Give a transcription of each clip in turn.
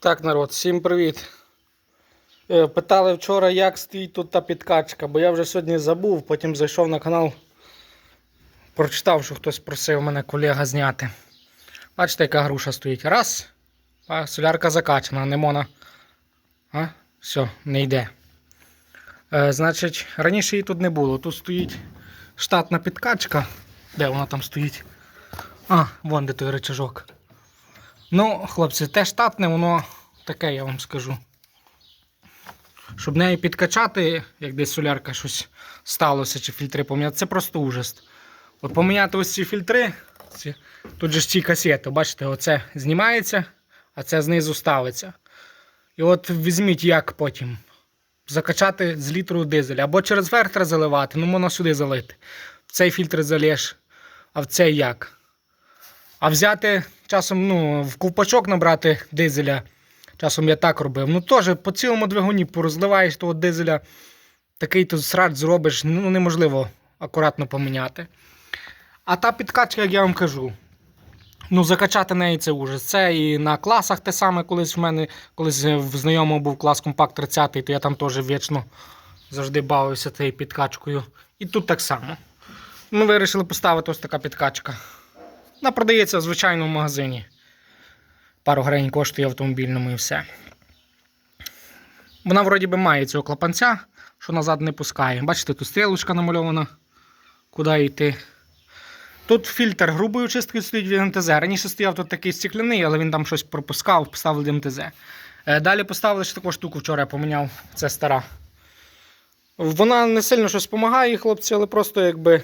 Так, народ, всім привіт. Е, Питали вчора, як стоїть тут та підкачка, бо я вже сьогодні забув, потім зайшов на канал, прочитав, що хтось просив мене колега зняти. Бачите, яка груша стоїть. Раз. А солярка закачана, не мона. А? Все, не йде. Е, значить, раніше її тут не було. Тут стоїть штатна підкачка. Де вона там стоїть? А, вон де той рычажок. Ну, хлопці, те штатне, воно таке, я вам скажу. Щоб неї підкачати, як десь солярка щось сталося, чи фільтри поміняти, це просто ужас. От поміняти ось ці фільтри, ці, тут же ж ці касети, бачите, оце знімається, а це знизу ставиться. І от візьміть як потім. Закачати з літру дизеля. Або через верх треба заливати, ну можна сюди залити. В цей фільтр залєш, а в цей як. А взяти часом ну, в ковпачок набрати дизеля. Часом я так робив. Ну теж по цілому двигуні порозливаєш того дизеля, такий тут срач зробиш, ну неможливо акуратно поміняти. А та підкачка, як я вам кажу, ну закачати неї це ужас. Це і на класах те саме, колись в мене, колись в знайомого був клас компакт 30, то я там теж вічно завжди бавився тією підкачкою. І тут так само. Ми вирішили поставити ось така підкачка. Вона продається в звичайному магазині. Пару гривень коштує автомобільному і все. Вона вроді би має цього клапанця, що назад не пускає. Бачите, тут стрілочка намальована, куди йти. Тут фільтр грубої очистки стоїть від МТЗ. Раніше стояв тут такий стекляний, але він там щось пропускав, поставили МТЗ. Е, Далі поставили ще таку штуку вчора я поміняв. Це стара. Вона не сильно щось допомагає, хлопці, але просто якби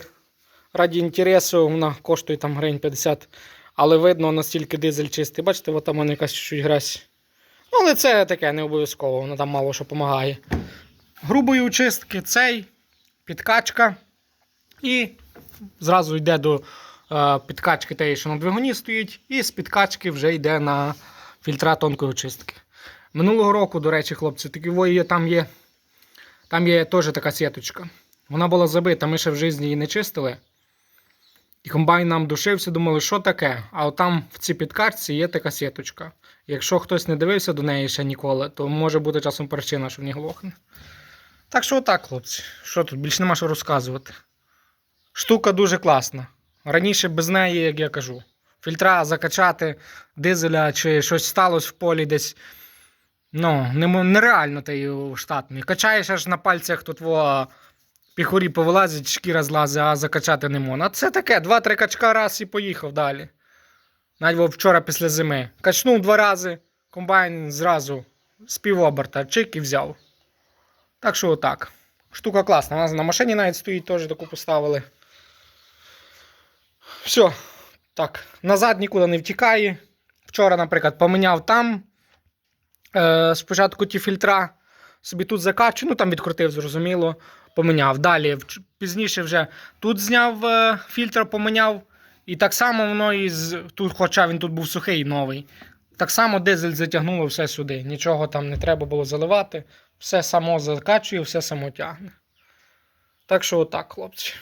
раді інтересу вона коштує там гривень 50. Але видно настільки дизель чистий. Бачите, от там вона якась чуть грязь. Ну, але це таке не обов'язково, воно там мало що допомагає. Грубої очистки, цей, підкачка. І зразу йде до е, підкачки тієї, що на двигуні стоїть, і з підкачки вже йде на фільтра тонкої очистки. Минулого року, до речі, хлопці, такі вої там є. Там є теж така сіточка. Вона була забита, ми ще в житті її не чистили. І комбайн нам душився, думали, що таке. А от там в цій підкачці є така сіточка. Якщо хтось не дивився до неї ще ніколи, то може бути часом причина, що в ній глохне. Так що отак, хлопці. Що тут? Більше нема що розказувати. Штука дуже класна. Раніше без неї, як я кажу, фільтра закачати, дизеля чи щось сталося в полі десь. Ну, нереально тією штатною. Качаєш аж на пальцях тут во піхурі повилазить, шкіра злазить, а закачати не можна. Це таке, два-три качка раз і поїхав далі. Навіть вчора після зими. Качнув два рази, комбайн зразу з півоберта, чик і взяв. Так що отак. Штука класна. У нас на машині навіть стоїть, теж таку поставили. Все. Так, назад нікуди не втікає. Вчора, наприклад, поміняв там. Е, спочатку ті фільтра собі тут закачу, ну там відкрутив, зрозуміло, поміняв. Далі, пізніше вже тут зняв е, фільтр, поміняв. І так само воно із тут, хоча він тут був сухий новий. Так само дизель затягнуло все сюди. Нічого там не треба було заливати. Все само закачує, все само тягне. Так що отак, хлопці.